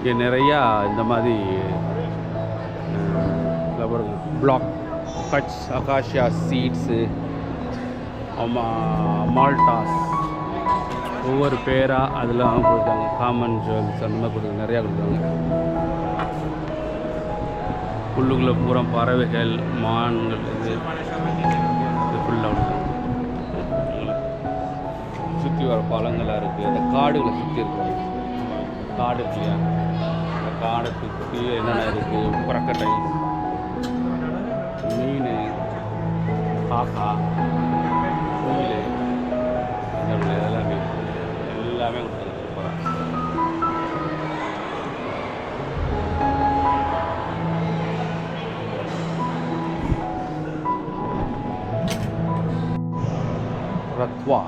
இங்கே நிறையா இந்த மாதிரி பிளாக் கட்ஸ் அகாஷியா சீட்ஸு மால்டாஸ் ஒவ்வொரு பேராக அதெல்லாம் கொடுத்தாங்க. காமன் ஜுவல்ஸ் அந்த மாதிரி கொடுத்தாங்க. நிறையா கொடுத்தாங்க. புல்லுக்குள்ளே பூரா பறவைகள் மான்கள் இது இது ஃபுல்லாக சுற்றி வர பழங்களாக இருக்குது அந்த காடுகளை சுற்றி இருக்கிறாங்க. காடு இருக்கு இல்லையா அந்த காடுக்கு கீழே என்னென்ன இருக்குது புறக்கட்டை மீன் காக்கா குயில் எல்லாமே எல்லாமே கொடுத்தாங்க சூப்பராக ரத்வா.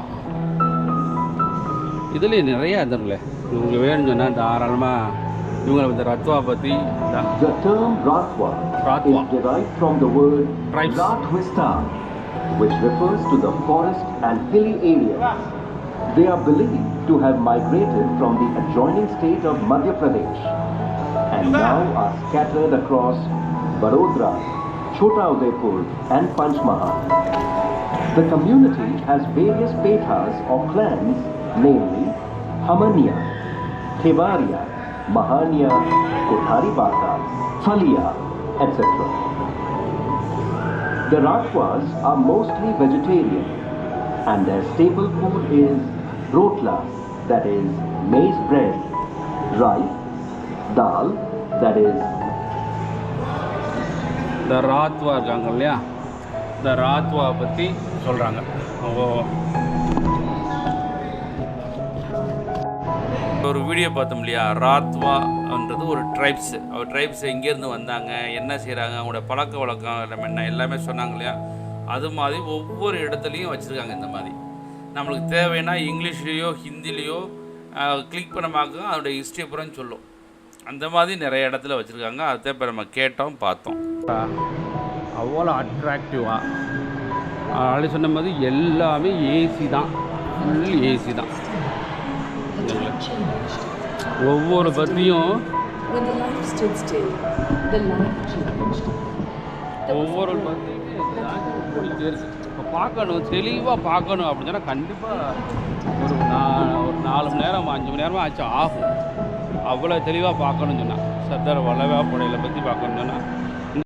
இதுலேயும் நிறையா இருந்துருங்களே உங்களுக்கு வேணும்னு சொன்னால் தாராளமாக இவங்களை இந்த ரத்வா பற்றி The term Ratwa, Ratwa. is derived from the word Tribes. Ratwistan, which refers to the forest and hilly areas. They are believed to have migrated from the adjoining state of Madhya Pradesh and now are scattered across Barodra, Chota Udaipur and Panchmahal. The community has various petas or clans, namely Hamania, Kevaria, Mahania, Kothari Bata, Falia, etc. The Ratwas are mostly vegetarian and their staple food is rotla, that is maize bread, rice, dal, that is இந்த ராத்வா இருக்காங்க இல்லையா? இந்த ராத்வா பற்றி சொல்கிறாங்க ஒரு video பார்த்தோம் இல்லையா? ராத்வான்றது ஒரு ட்ரைப்ஸ் அவர் ட்ரைப்ஸ் எங்கேருந்து வந்தாங்க? என்ன செய்கிறாங்க அவங்களோட பழக்க வழக்கம் எல்லாம் என்ன? எல்லாமே சொன்னாங்க இல்லையா? அது மாதிரி ஒவ்வொரு இடத்துலையும் வச்சுருக்காங்க இந்த மாதிரி. நம்மளுக்கு தேவைன்னா இங்கிலீஷ்லேயோ ஹிந்திலேயோ கிளிக் பண்ணமாக்க அதோடய ஹிஸ்ட்ரி அப்புறம் சொல்லும். அந்த மாதிரி நிறைய இடத்துல வச்சுருக்காங்க. அதை இப்போ நம்ம கேட்டோம் பார்த்தோம். அவ்வளோ அட்ராக்டிவாக ஆல்ரெடி சொன்ன மாதிரி எல்லாமே ஏசி தான். ஃபுல் ஏசி தான். ஒவ்வொரு பற்றியும் ஒவ்வொரு இப்போ பார்க்கணும் தெளிவாக பார்க்கணும் அப்படின்னு சொன்னால் கண்டிப்பாக ஒரு நா ஒரு நாலு மணி நேரம் அஞ்சு மணி நேரமாக ஆச்சு ஆகும். அவ்வளோ தெளிவாக பார்க்கணும்னு சொன்னால் சர்தார் வல்லபாய் படையில பற்றி பார்க்கணும்னு சொன்னால்